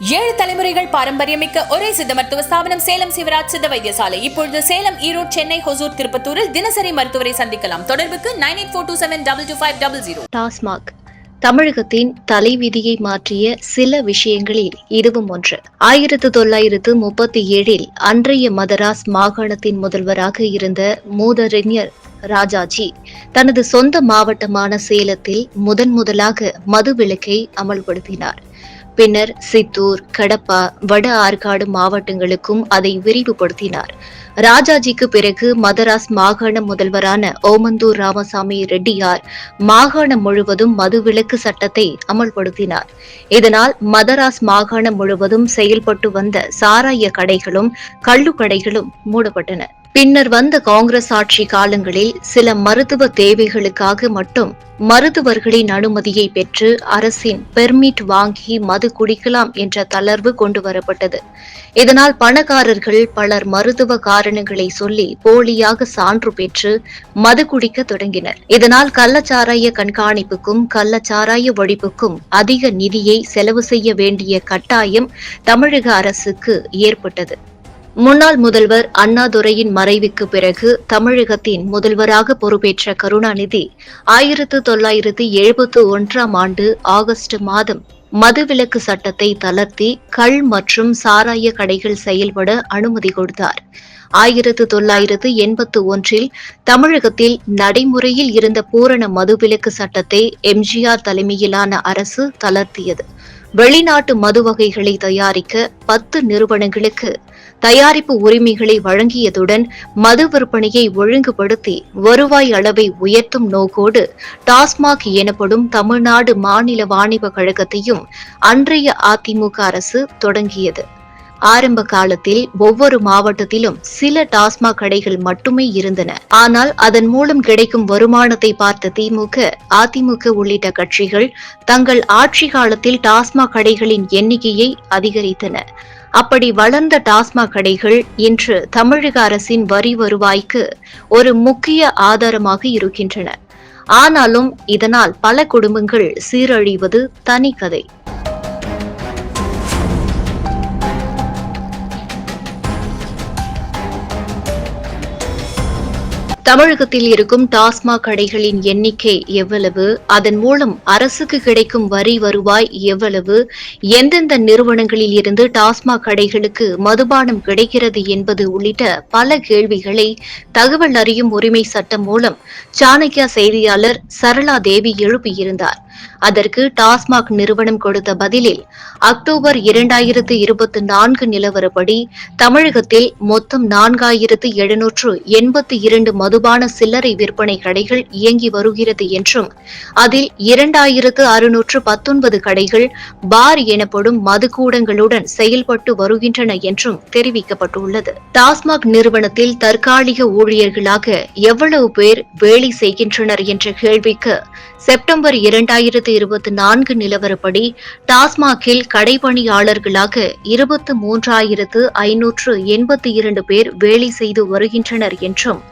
ஏழு தலைமுறைகள் பாரம்பரியமிக்க ஒரே சித்த மருத்துவ ஸ்தாபனம் சேலம் சிவராஜ் சித்த வைத்தியசாலை. இப்பொழுது சேலம் ஈரோடு சென்னை ஹொசூர் திருப்பத்தூரில் தினசரி மருத்துவரை சந்திக்கலாம். தொடர்புக்கு nine eight four two seven double two five double zero. TASMAC. தமிழகத்தின் தலைவிதியை மாற்றிய சில விஷயங்களில் இதுவும் ஒன்று. ஆயிரத்து தொள்ளாயிரத்து முப்பத்தி ஏழில் அன்றைய மதராஸ் மாகாணத்தின் முதல்வராக இருந்த மூதறிஞர் ராஜாஜி தனது சொந்த மாவட்டமான சேலத்தில் முதன் முதலாக மதுவிலக்கை அமல்படுத்தினார். பின்னர் சித்தூர் கடப்பா வட ஆற்காடு மாவட்டங்களுக்கும் அதை விரிவுபடுத்தினார். ராஜாஜிக்கு பிறகு மதராஸ் மாகாண முதல்வரான ஓமந்தூர் ராமசாமி ரெட்டியார் மாகாணம் முழுவதும் மதுவிலக்கு சட்டத்தை அமல்படுத்தினார். இதனால் மதராஸ் மாகாணம் முழுவதும் செயல்பட்டு வந்த சாராய கடைகளும் கள்ளுக்கடைகளும் மூடப்பட்டன. பின்னர் வந்த காங்கிரஸ் ஆட்சி காலங்களில் சில மருத்துவ தேவைகளுக்காக மட்டும் மருத்துவர்களின் அனுமதியை பெற்று அரசின் பெர்மிட் வாங்கி மது குடிக்கலாம் என்ற தளர்வு கொண்டு வரப்பட்டது. இதனால் பணக்காரர்கள் பலர் மருத்துவ காரணங்களை சொல்லி போலியாக சான்று பெற்று மது குடிக்க தொடங்கினர். இதனால் கள்ளச்சாராய கண்காணிப்புக்கும் கள்ளச்சாராய ஒழிப்புக்கும் அதிக நிதியை செலவு செய்ய வேண்டிய கட்டாயம் தமிழக அரசுக்கு ஏற்பட்டது. முன்னாள் முதல்வர் அண்ணாதுரையின் மறைவுக்கு பிறகு தமிழகத்தின் முதல்வராக பொறுப்பேற்ற கருணாநிதி ஆயிரத்து தொள்ளாயிரத்து எழுபத்து ஒன்றாம் ஆண்டு ஆகஸ்ட் மாதம் மதுவிலக்கு சட்டத்தை தளர்த்தி கள் மற்றும் சாராய கடைகள் செயல்பட அனுமதி கொடுத்தார். ஆயிரத்து தொள்ளாயிரத்து எண்பத்து ஒன்றில் தமிழகத்தில் நடைமுறையில் இருந்த பூரண மதுவிலக்கு சட்டத்தை எம்ஜிஆர் தலைமையிலான அரசு தளர்த்தியது. வெளிநாட்டு மது வகைகளை தயாரிக்க பத்து நிறுவனங்களுக்கு தயாரிப்பு உரிமைகளை வழங்கியதுடன் மது விற்பனையை ஒழுங்குபடுத்தி வருவாய் அளவை உயர்த்தும் நோக்கோடு டாஸ்மாக் எனப்படும் தமிழ்நாடு மாநில வாணிப கழகத்தையும் அன்றைய அதிமுக அரசு தொடங்கியது. ஆரம்ப காலத்தில் ஒவ்வொரு மாவட்டத்திலும் சில டாஸ்மாக் கடைகள் மட்டுமே இருந்தன. ஆனால் அதன் மூலம் கிடைக்கும் வருமானத்தை பார்த்த திமுக அதிமுக உள்ளிட்ட கட்சிகள் தங்கள் ஆட்சி காலத்தில் டாஸ்மாக் கடைகளின் எண்ணிக்கையை அதிகரித்தன. அப்படி வளர்ந்த டாஸ்மாக் கடைகள் இன்று தமிழக அரசின் வரி வருவாய்க்கு ஒரு முக்கிய ஆதாரமாக இருக்கின்றன. ஆனாலும் இதனால் பல குடும்பங்கள் சீரழிவது தனி கதை. தமிழகத்தில் இருக்கும் டாஸ்மாக் கடைகளின் எண்ணிக்கை எவ்வளவு? அதன் மூலம் அரசுக்கு கிடைக்கும் வரி வருவாய் எவ்வளவு? எந்தெந்த நிறுவனங்களில் இருந்து டாஸ்மாக் கடைகளுக்கு மதுபானம் கிடைக்கிறது என்பது உள்ளிட்ட பல கேள்விகளை தகவல் அறியும் உரிமை சட்டம் மூலம் சாணக்கியா செய்தியாளர் சரளா தேவி எழுப்பியிருந்தார். அதற்கு டாஸ்மாக் நிறுவனம் கொடுத்த பதிலில் அக்டோபர் இரண்டாயிரத்து இருபத்தி நான்கு நிலவரப்படி தமிழகத்தில் மொத்தம் நான்காயிரத்து எழுநூற்று எண்பத்தி இரண்டு மதுபான சில்லறை விற்பனை கடைகள் இயங்கி வருகிறது என்றும் அதில் இரண்டாயிரத்து அறுநூற்று பத்தொன்பது கடைகள் பார் எனப்படும் மதுக்கூடங்களுடன் செயல்பட்டு வருகின்றன என்றும் தெரிவிக்கப்பட்டுள்ளது. டாஸ்மாக் நிறுவனத்தில் தற்காலிக ஊழியர்களாக எவ்வளவு பேர் வேலை செய்கின்றனர் என்ற கேள்விக்கு செப்டம்பர் இரண்டாயிரத்து இருபத்தி நான்கு நிலவரப்படி டாஸ்மாகில் கடைப்பணியாளர்களாக இருபத்து மூன்றாயிரத்து ஐநூற்று எண்பத்தி இரண்டு பேர் வேலை செய்து வருகின்றனர் என்றும்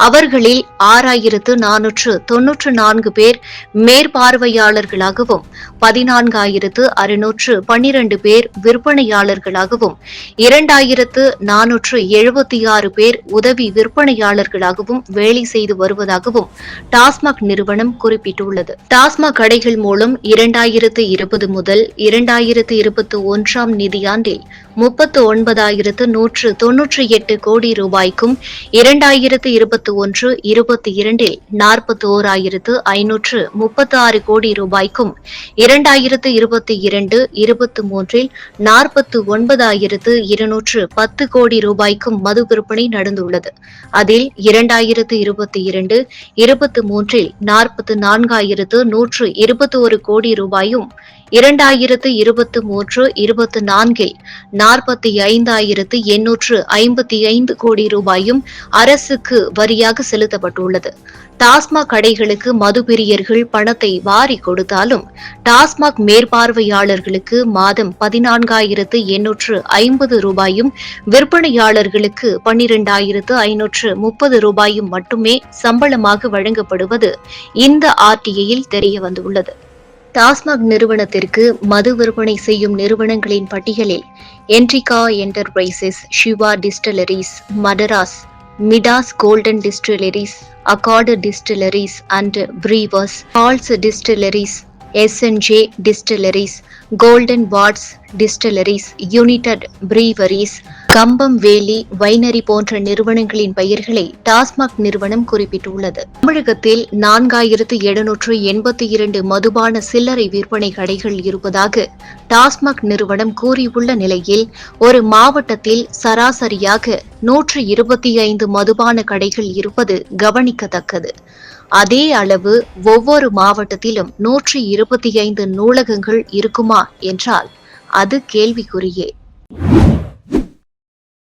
அவர்களில் ஆறாயிரத்து நானூற்று தொன்னூற்று நான்கு பேர் மேற்பார்வையாளர்களாகவும் பதினான்காயிரத்து அறுநூற்று பன்னிரண்டு பேர் விற்பனையாளர்களாகவும் இரண்டாயிரத்து நானூற்று எழுபத்தி ஆறு பேர் உதவி விற்பனையாளர்களாகவும் வேலை செய்து வருவதாகவும் டாஸ்மாக் நிறுவனம் குறிப்பிட்டுள்ளது. டாஸ்மாக் கடைகள் மூலம் இரண்டாயிரத்து இருபது முதல் இரண்டாயிரத்து இருபத்தி ஒன்றாம் நிதியாண்டில் முப்பத்து ஒன்பதாயிரத்து நூற்று தொன்னூற்றி எட்டு கோடி ரூபாய்க்கும் இரண்டாயிரத்து இருபத்தி இருபத்தி ஒன்று இருபத்தி இரண்டில் நாற்பத்தி ஓர் ஆயிரத்து ஐநூற்று முப்பத்தி ஆறு கோடி ரூபாய்க்கும் இரண்டாயிரத்து இருபத்தி இரண்டு இருபத்தி மூன்றில் நாற்பத்தி ஒன்பதாயிரத்து இருநூற்று பத்து கோடி ரூபாய்க்கும் மது விற்பனை நடந்துள்ளது. அதில் இரண்டாயிரத்து இருபத்தி இரண்டு இருபத்தி மூன்றில் நாற்பத்தி நான்காயிரத்து நூற்று இருபத்தி ஒரு கோடி ரூபாயும் இரண்டாயிரத்து இருபத்தி மூன்று இருபத்தி நான்கில் நாற்பத்தி ஐந்தாயிரத்து எண்ணூற்று ஐம்பத்தி ஐந்து கோடி ரூபாயும் அரசுக்கு வரியாக செலுத்தப்பட்டுள்ளது. டாஸ்மாக் கடைகளுக்கு மதுபிரியர்கள் பணத்தை வாரி கொடுத்தாலும் டாஸ்மாக் மேற்பார்வையாளர்களுக்கு மாதம் பதினான்காயிரத்து எண்ணூற்று ஐம்பது ரூபாயும் விற்பனையாளர்களுக்கு பன்னிரண்டாயிரத்து ஐநூற்று முப்பது ரூபாயும் மட்டுமே சம்பளமாக வழங்கப்படுவது இந்த ஆர்டிஐயில் தெரிய வந்துள்ளது டாஸ்மாக் நிறுவனத்திற்கு மது விற்பனை செய்யும் நிறுவனங்களின் பட்டியலில் என்ட்ரிகா enterprises Shiva distilleries Madras Midas golden distilleries accord distilleries and brewers Halls distilleries SNJ distilleries golden vats distilleries united breweries Cumbum valley winery போன்ற நிறுவனங்களின் பெயர்களை டாஸ்மாக் நிறுவனம் குறிப்பிட்டுள்ளது. தமிழகத்தில் நான்காயிரத்து எழுநூற்று எண்பத்தி இரண்டு மதுபான சில்லறை விற்பனை கடைகள் இருப்பதாக டாஸ்மாக் நிறுவனம் கூறியுள்ள நிலையில் ஒரு மாவட்டத்தில் சராசரியாக நூற்று இருபத்தி ஐந்து மதுபான கடைகள் இருப்பது கவனிக்கத்தக்கது. அதே அளவு ஒவ்வொரு மாவட்டத்திலும் நூற்றி இருபத்தி ஐந்து நூலகங்கள் இருக்குமா என்றால் அது கேள்விக்குறியே.